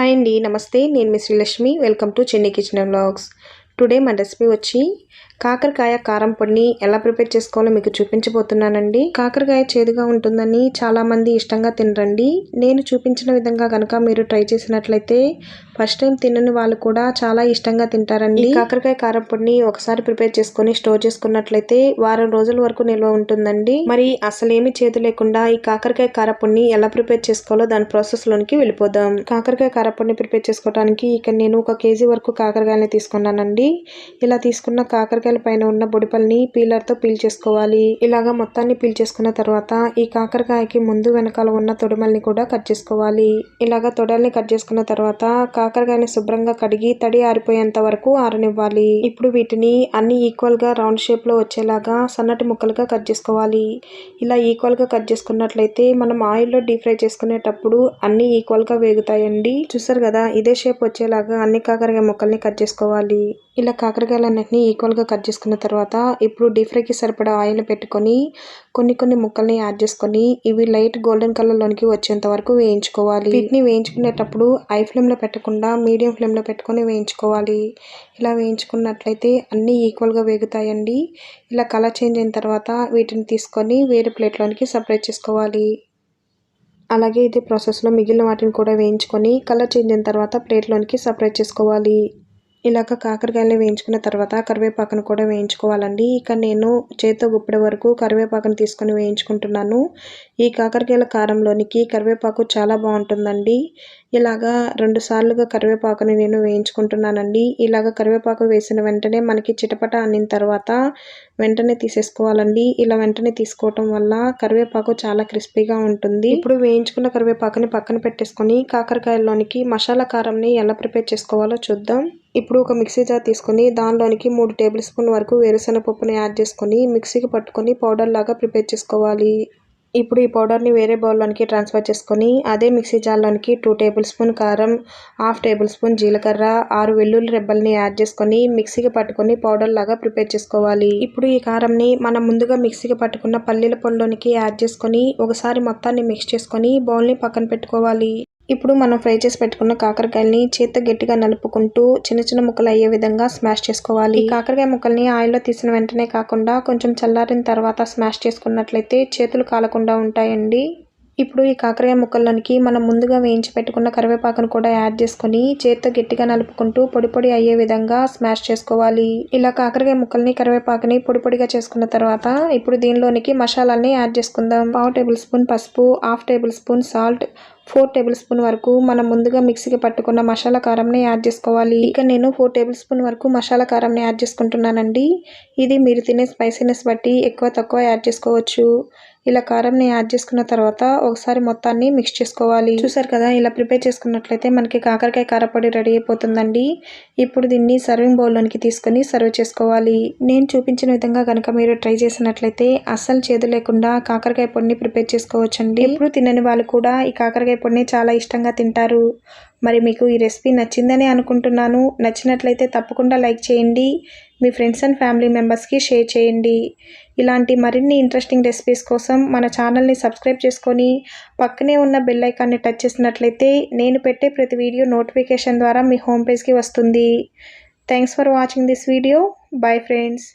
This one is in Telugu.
హాయ్ అండి నమస్తే. నేను మీ Sreelakshmi. Welcome to Chennai kitchen vlogs today మన రెసిపీ వచ్చి కాకరకాయ కారం పొడిని ఎలా ప్రిపేర్ చేసుకోవాలో మీకు చూపించబోతున్నానండి. కాకరకాయ చేదుగా ఉంటుందని చాలామంది ఇష్టంగా తినరండి. నేను చూపించిన విధంగా కనుక మీరు ట్రై చేసినట్లయితే ఫస్ట్ టైం తినని వాళ్ళు కూడా చాలా ఇష్టంగా తింటారండి. కాకరకాయ కారం పొడిని ఒకసారి ప్రిపేర్ చేసుకొని స్టోర్ చేసుకున్నట్లయితే వారం రోజుల వరకు నిల్వ ఉంటుందండి. మరి అసలేమి చేదు లేకుండా ఈ కాకరకాయ కారపొడిని ఎలా ప్రిపేర్ చేసుకోవాలో దాని ప్రాసెస్ లోనికి వెళ్ళిపోదాం. కాకరకాయ కారపొడిని ప్రిపేర్ చేసుకోవడానికి ఇక్కడ నేను ఒక కేజీ వరకు కాకరకాయని తీసుకున్నానండి. ఇలా తీసుకున్న కాకరకాయల పైన ఉన్న బొడిపల్ని పీలర్తో పీల్ చేసుకోవాలి. ఇలాగా మొత్తాన్ని పీల్ చేసుకున్న తర్వాత ఈ కాకరకాయకి ముందు వెనకాల ఉన్న తొడిమల్ని కూడా కట్ చేసుకోవాలి. ఇలాగా తొడల్ని కట్ చేసుకున్న తర్వాత కాకరకాయని శుభ్రంగా కడిగి తడి ఆరిపోయేంత వరకు ఆరనివ్వాలి. ఇప్పుడు వీటిని అన్ని ఈక్వల్గా రౌండ్ షేప్లో వచ్చేలాగా సన్నటి ముక్కలుగా కట్ చేసుకోవాలి. ఇలా ఈక్వల్గా కట్ చేసుకున్నట్లయితే మనం ఆయిల్లో డీప్ ఫ్రై చేసుకునేటప్పుడు అన్ని ఈక్వల్గా వేగుతాయండి. చూసారు కదా? ఇదే షేప్ వచ్చేలాగా అన్ని కాకరకాయ ముక్కల్ని కట్ చేసుకోవాలి. ఇలా కాకరకాయలన్నింటినీ ఈక్వల్గా కట్ చేసుకున్న తర్వాత ఇప్పుడు డీప్ ఫ్రైకి సరిపడా ఆయిల్ పెట్టుకొని కొన్ని కొన్ని ముక్కల్ని యాడ్ చేసుకొని ఇవి లైట్ గోల్డెన్ కలర్లోనికి వచ్చేంత వరకు వేయించుకోవాలి. వీటిని వేయించుకునేటప్పుడు ఐ ఫ్లేమ్లో పెట్టకుండా మీడియం ఫ్లేమ్లో పెట్టుకొని వేయించుకోవాలి. ఇలా వేయించుకున్నట్లయితే అన్నీ ఈక్వల్గా వేగుతాయండి. ఇలా కలర్ చేంజ్ అయిన తర్వాత వీటిని తీసుకొని వేరే ప్లేట్లోనికి సపరేట్ చేసుకోవాలి. అలాగే ఇదే ప్రాసెస్లో మిగిలిన వాటిని కూడా వేయించుకొని కలర్ చేంజ్ అయిన తర్వాత ప్లేట్లోనికి సపరేట్ చేసుకోవాలి. ఇలాగ కాకరకాయలు వేయించుకున్న తర్వాత కరివేపాకును కూడా వేయించుకోవాలండి. ఇక నేను చేతితో గుప్పెడ వరకు కరివేపాకును తీసుకొని వేయించుకుంటున్నాను. ఈ కాకరకాయల కారంలోనికి కరివేపాకు చాలా బాగుంటుందండి. ఇలాగా రెండు సార్లుగా కరివేపాకుని నేను వేయించుకుంటున్నానండి. ఇలాగ కరివేపాకు వేసిన వెంటనే మనకి చిటపట అనిన తర్వాత వెంటనే తీసేసుకోవాలండి. ఇలా వెంటనే తీసుకోవటం వల్ల కరివేపాకు చాలా క్రిస్పీగా ఉంటుంది. ఇప్పుడు వేయించుకున్న కరివేపాకుని పక్కన పెట్టేసుకొని కాకరకాయల్లోనికి మసాలా కారంని ఎలా ప్రిపేర్ చేసుకోవాలో చూద్దాం. ఇప్పుడు ఒక మిక్సీ జార్ తీసుకొని దానిలోనికి మూడు టేబుల్ స్పూన్ వరకు వేరుశెనగ పప్పుని యాడ్ చేసుకొని మిక్సీకి పట్టుకొని పౌడర్ లాగా ప్రిపేర్ చేసుకోవాలి. ఇప్పుడు ఈ పౌడర్ని వేరే బౌల్లోనికి ట్రాన్స్ఫర్ చేసుకొని అదే మిక్సీ జార్లోనికి టూ టేబుల్ స్పూన్ కారం హాఫ్ టేబుల్ స్పూన్ జీలకర్ర ఆరు వెల్లుల్లి రెబ్బల్ని యాడ్ చేసుకొని మిక్సీకి పట్టుకొని పౌడర్ లాగా ప్రిపేర్ చేసుకోవాలి. ఇప్పుడు ఈ కారంని మనం ముందుగా మిక్సీకి పట్టుకున్న పల్లీల పొడిలోనికి యాడ్ చేసుకొని ఒకసారి మొత్తాన్ని మిక్స్ చేసుకొని బౌల్ని పక్కన పెట్టుకోవాలి. ఇప్పుడు మనం ఫ్రై చేసి పెట్టుకున్న కాకరకాయల్ని చేత్తో గట్టిగా నలుపుకుంటూ చిన్న చిన్న ముక్కలు అయ్యే విధంగా స్మాష్ చేసుకోవాలి. కాకరకాయ ముక్కల్ని ఆయిల్లో తీసిన వెంటనే కాకుండా కొంచెం చల్లారిన తర్వాత స్మాష్ చేసుకున్నట్లయితే చేతులు కాలకుండా ఉంటాయండి. ఇప్పుడు ఈ కాకరకాయ ముక్కల్లోనికి మనం ముందుగా వేయించి పెట్టుకున్న కరివేపాకును కూడా యాడ్ చేసుకొని చేత్తో గట్టిగా నలుపుకుంటూ పొడి పొడి అయ్యే విధంగా స్మాష్ చేసుకోవాలి. ఇలా కాకరకాయ ముక్కల్ని కరివేపాకుని పొడి పొడిగా చేసుకున్న తర్వాత ఇప్పుడు దీనిలోనికి మసాలాల్ని యాడ్ చేసుకుందాం. పావు టేబుల్ స్పూన్ పసుపు half tablespoon salt four tablespoon వరకు మనం ముందుగా మిక్సీకి పట్టుకున్న మసాలా కారంని యాడ్ చేసుకోవాలి. ఇక నేను ఫోర్ టేబుల్ స్పూన్ వరకు మసాలా కారంని యాడ్ చేసుకుంటున్నానండి. ఇది మీరు తినే స్పైసీనెస్ బట్టి ఎక్కువ తక్కువ యాడ్ చేసుకోవచ్చు. ఇలా కారంని యాడ్ చేసుకున్న తర్వాత ఒకసారి మొత్తాన్ని మిక్స్ చేసుకోవాలి. చూసారు కదా ఇలా ప్రిపేర్ చేసుకున్నట్లయితే మనకి కాకరకాయ కారపొడి రెడీ అయిపోతుందండి. ఇప్పుడు దీన్ని సర్వింగ్ బౌల్లోనికి తీసుకొని సర్వ్ చేసుకోవాలి. నేను చూపించిన విధంగా కనుక మీరు ట్రై చేసినట్లయితే అస్సలు చేదు లేకుండా కాకరకాయ పొడిని ప్రిపేర్ చేసుకోవచ్చండి. ఇప్పుడు తినని వాళ్ళు కూడా ఈ కాకరకాయ పొడిని చాలా ఇష్టంగా తింటారు. మరి మీకు ఈ రెసిపీ నచ్చిందని అనుకుంటున్నాను. నచ్చినట్లయితే తప్పకుండా లైక్ చేయండి. మీ ఫ్రెండ్స్ అండ్ ఫ్యామిలీ మెంబర్స్కి షేర్ చేయండి. ఇలాంటి మరిన్ని ఇంట్రెస్టింగ్ రెసిపీస్ కోసం మన ఛానల్ని సబ్స్క్రైబ్ చేసుకొని పక్కనే ఉన్న బెల్ ఐకాన్ని టచ్ చేసినట్లయితే నేను పెట్టే ప్రతి వీడియో నోటిఫికేషన్ ద్వారా మీ హోమ్ పేజ్కి వస్తుంది. Thanks for watching this video. Bye friends.